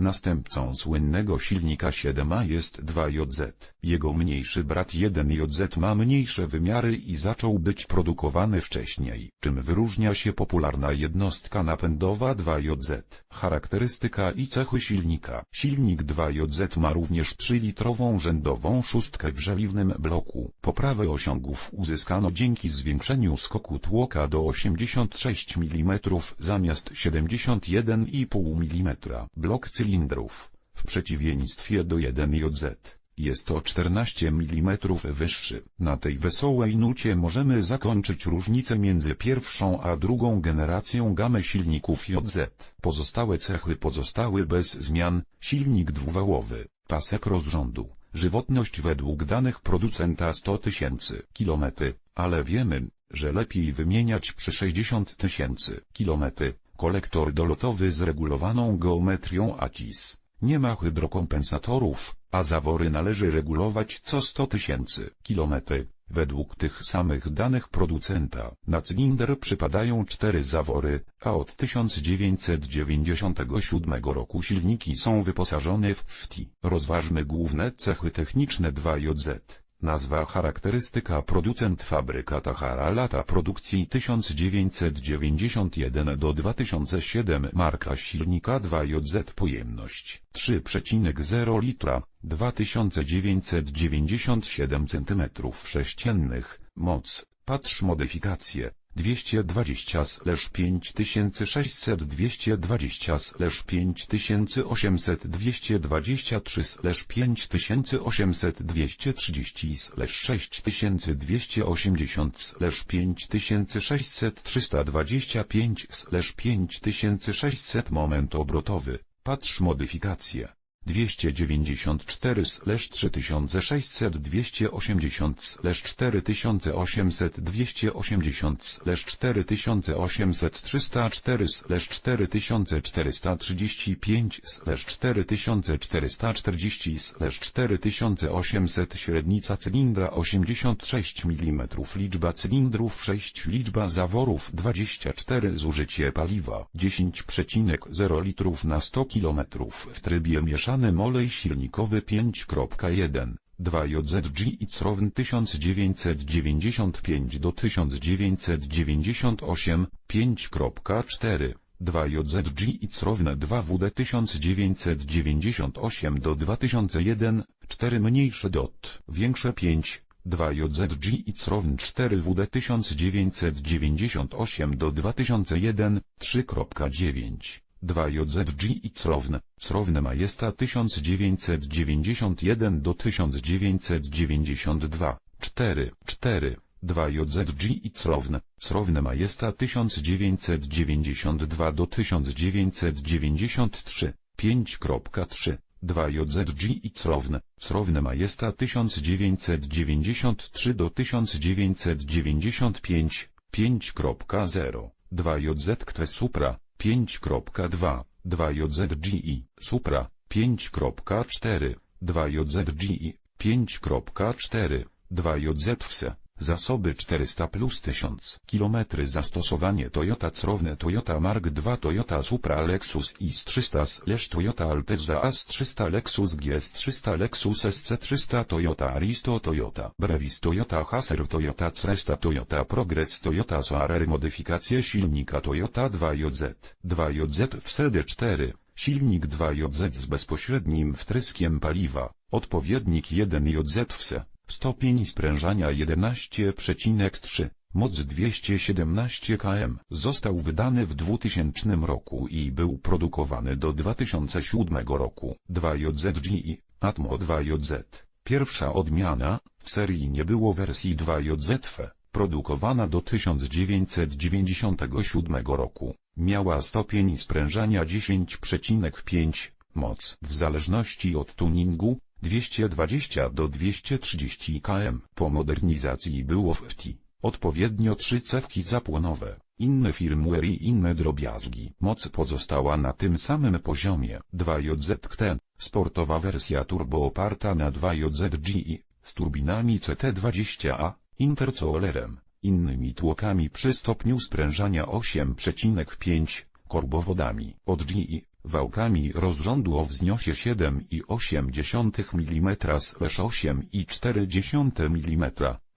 Następcą słynnego silnika 7A jest 2JZ. Jego mniejszy brat 1JZ ma mniejsze wymiary i zaczął być produkowany wcześniej, czym wyróżnia się popularna jednostka napędowa 2JZ. Charakterystyka i cechy silnika. Silnik 2JZ ma również 3-litrową rzędową szóstkę w żeliwnym bloku. Poprawę osiągów uzyskano dzięki zwiększeniu skoku tłoka do 86 mm zamiast 71,5 mm. Blok cylindrów. W przeciwieństwie do 1JZ. Jest to 14 mm wyższy. Na tej wesołej nucie możemy zakończyć różnicę między pierwszą a drugą generacją gamy silników JZ. Pozostałe cechy pozostały bez zmian. Silnik dwuwałowy, pasek rozrządu, żywotność według danych producenta 100 tysięcy kilometry, ale wiemy, że lepiej wymieniać przy 60 tysięcy kilometry. Kolektor dolotowy z regulowaną geometrią ACIS. Nie ma hydrokompensatorów, a zawory należy regulować co 100 tysięcy kilometry. Według tych samych danych producenta, na cylinder przypadają cztery zawory, a od 1997 roku silniki są wyposażone w FTI. Rozważmy główne cechy techniczne 2JZ. Nazwa charakterystyka producent fabryka Tahara lata produkcji 1991 do 2007 marka silnika 2JZ pojemność 3,0 litra 2997 cm3 moc patrz modyfikacje 220 5600 220 5800 223 5800 230 6280 5600 325 5600 moment obrotowy, patrz modyfikacje. 294 3600 280 4800 280 4800 304 4435 4440 4800 średnica cylindra 86 mm liczba cylindrów 6 liczba zaworów 24 zużycie paliwa 10,0 litrów na 100 km w trybie mieszanym olej silnikowy 5.1 2JZG i CROWN 1995 do 1998 5.4 2JZG i CROWN 2WD 1998 do 2001 4 mniejsze dot większe 5 2JZG i CROWN 4WD 1998 do 2001 3.9 2JZG i CROWN, CROWN Majesta 1991 do 1992, 4, 4, 2JZG i CROWN, CROWN Majesta 1992 do 1993, 5.3, 2JZG i CROWN, CROWN Majesta 1993 do 1995, 5.0, 2JZ Kte Supra, 5.2, 2JZGI, Supra, 5.4, 2JZGI, 5.4, 2JZWSE, zasoby 400 plus 1000 km zastosowanie Toyota Crowne Toyota Mark II Toyota Supra Lexus IS 300 slash Toyota Altezza AS 300 Lexus GS 300 Lexus SC 300 Toyota Aristo Toyota Brevis Toyota Haser Toyota Cresta Toyota Progress Toyota Soarer modyfikacje silnika Toyota 2JZ 2JZ w SD4 silnik 2JZ z bezpośrednim wtryskiem paliwa. Odpowiednik 1JZ WSE Stopień sprężania 11,3, moc 217 km. Został wydany w 2000 roku i był produkowany do 2007 roku. 2JZG Atmo 2JZ. Pierwsza odmiana, w serii nie było wersji 2JZF, produkowana do 1997 roku. Miała stopień sprężania 10,5, moc w zależności od tuningu, 220 do 230 km. Po modernizacji było w FT odpowiednio trzy cewki zapłonowe, inne firmware i inne drobiazgi. Moc pozostała na tym samym poziomie. 2JZT, sportowa wersja turbo oparta na 2JZGI, z turbinami CT20A, intercoolerem, innymi tłokami przy stopniu sprężania 8,5, korbowodami od GI, wałkami rozrządu o wzniosie 7,8 mm 8,4 mm.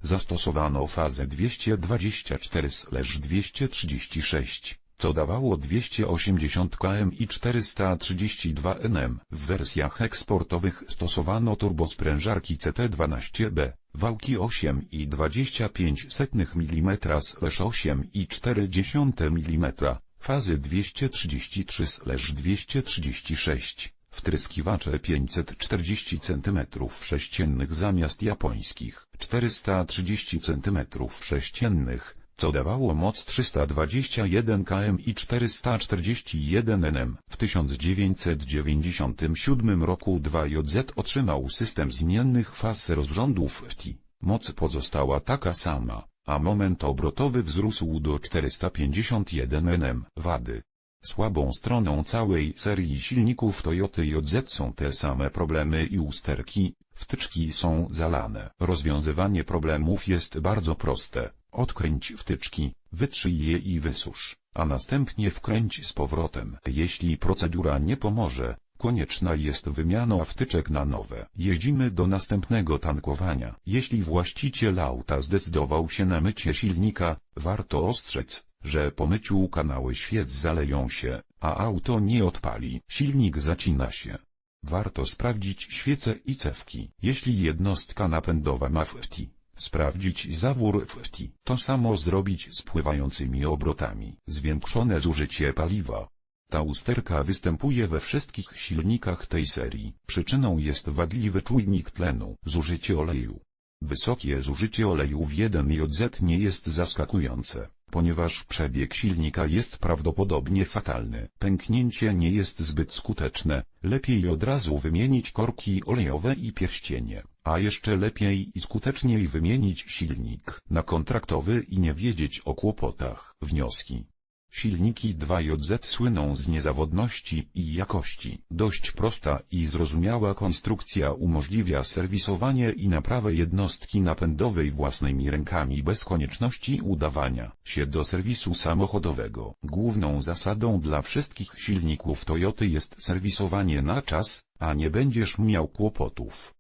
Zastosowano fazę 224-236, co dawało 280 km i 432 Nm. W wersjach eksportowych stosowano turbosprężarki CT12B, wałki 8,25 mm 8,4 mm, fazy 233-236, wtryskiwacze 540 cm3 zamiast japońskich 430 cm3, co dawało moc 321 km i 441 Nm. W 1997 roku 2JZ otrzymał system zmiennych faz rozrządów FT. Moc pozostała taka sama, a moment obrotowy wzrósł do 451 Nm. Wady Słabą stroną całej serii silników Toyota JZ są te same problemy i usterki, wtyczki są zalane. Rozwiązywanie problemów jest bardzo proste. Odkręć wtyczki, wytrzyj je i wysusz, a następnie wkręć z powrotem. Jeśli procedura nie pomoże, konieczna jest wymiana wtyczek na nowe. Jeździmy do następnego tankowania. Jeśli właściciel auta zdecydował się na mycie silnika, warto ostrzec, że po myciu kanały świec zaleją się, a auto nie odpali. Silnik zacina się. Warto sprawdzić świece i cewki. Jeśli jednostka napędowa ma FT, sprawdzić zawór FT. To samo zrobić z pływającymi obrotami. Zwiększone zużycie paliwa. Ta usterka występuje we wszystkich silnikach tej serii. Przyczyną jest wadliwy czujnik tlenu, zużycie oleju. Wysokie zużycie oleju w 1JZ nie jest zaskakujące, ponieważ przebieg silnika jest prawdopodobnie fatalny. Pęknięcie nie jest zbyt skuteczne, lepiej od razu wymienić korki olejowe i pierścienie, a jeszcze lepiej i skuteczniej wymienić silnik na kontraktowy i nie wiedzieć o kłopotach. Wnioski Silniki 2JZ słyną z niezawodności i jakości. Dość prosta i zrozumiała konstrukcja umożliwia serwisowanie i naprawę jednostki napędowej własnymi rękami bez konieczności udawania się do serwisu samochodowego. Główną zasadą dla wszystkich silników Toyoty jest serwisowanie na czas, a nie będziesz miał kłopotów.